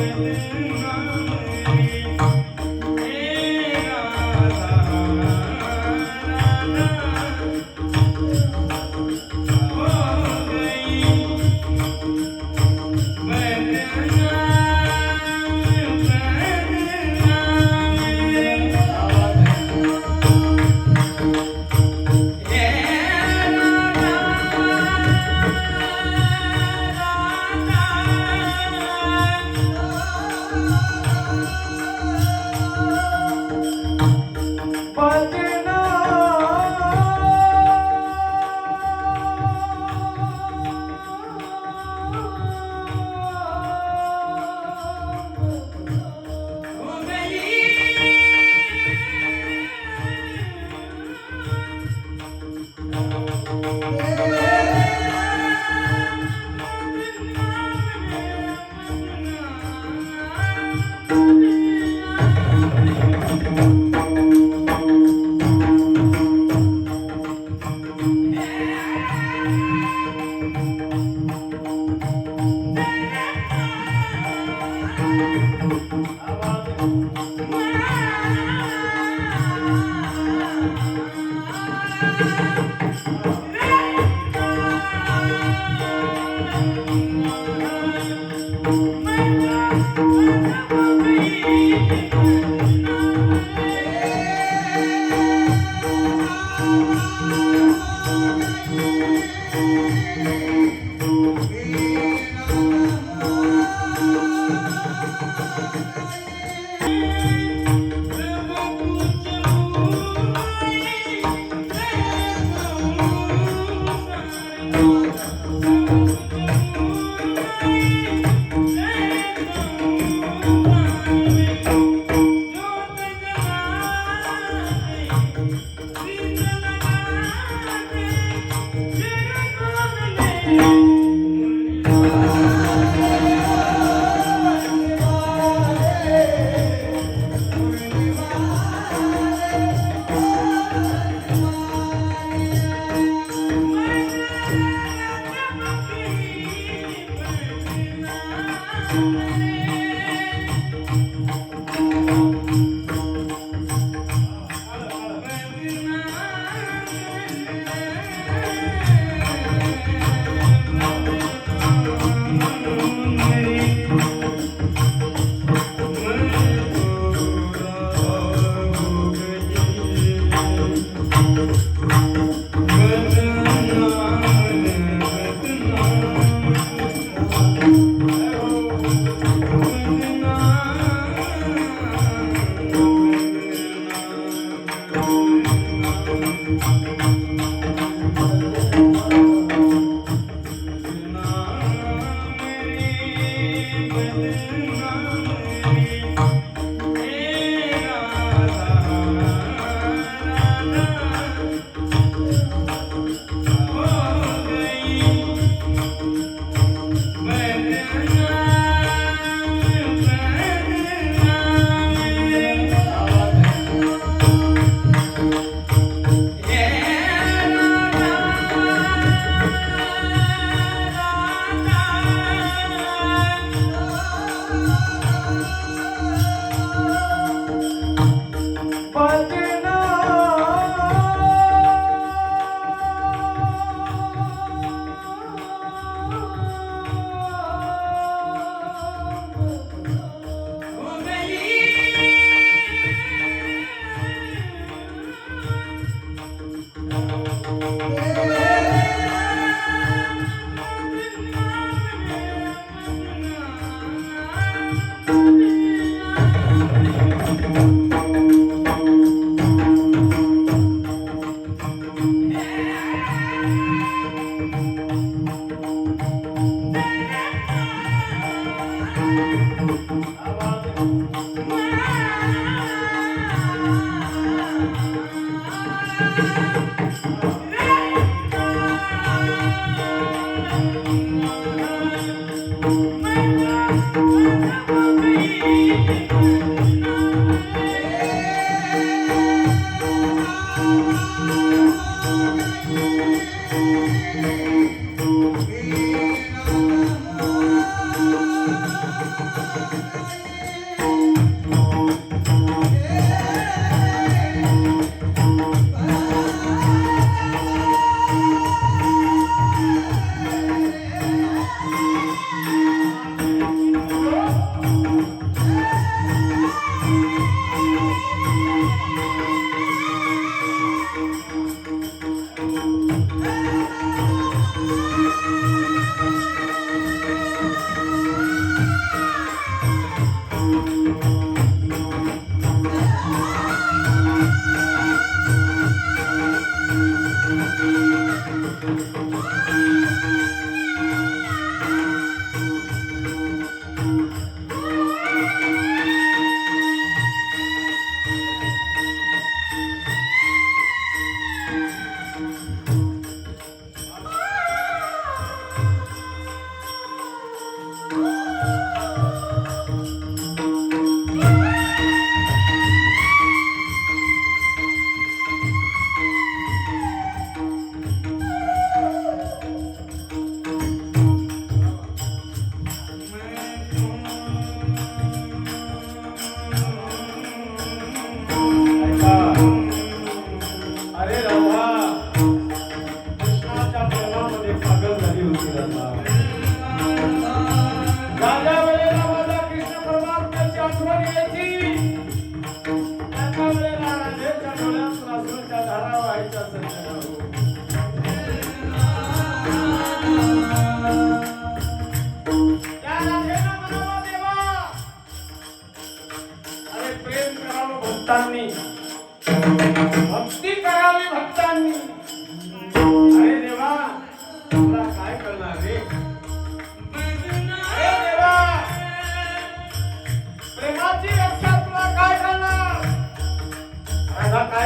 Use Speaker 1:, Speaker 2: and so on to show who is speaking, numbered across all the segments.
Speaker 1: Amen. Thank you.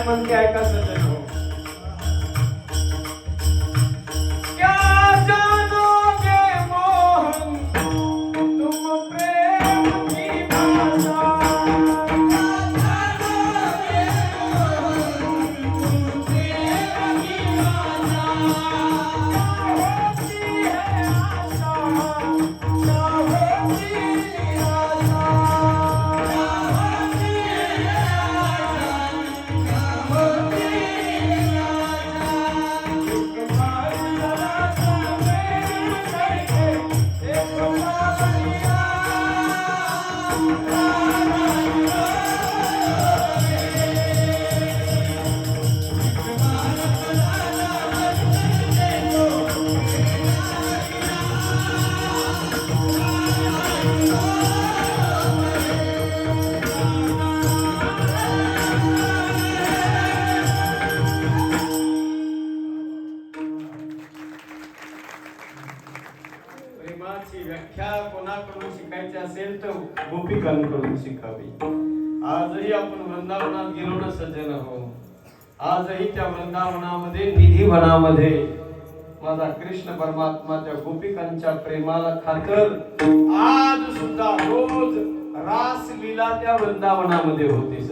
Speaker 1: पण ते ऐका सोपी कानकडून शिकावी आजही आपण वृंदावनात गेलो ना सज्जन हो. आजही त्या वृंदावनामध्ये निधीवनामध्ये माझा कृष्ण परमात्मा त्या गोपिकांच्या प्रेमाला खातर आज सुद्धा रोज रास लीला त्या वृंदावनामध्ये होती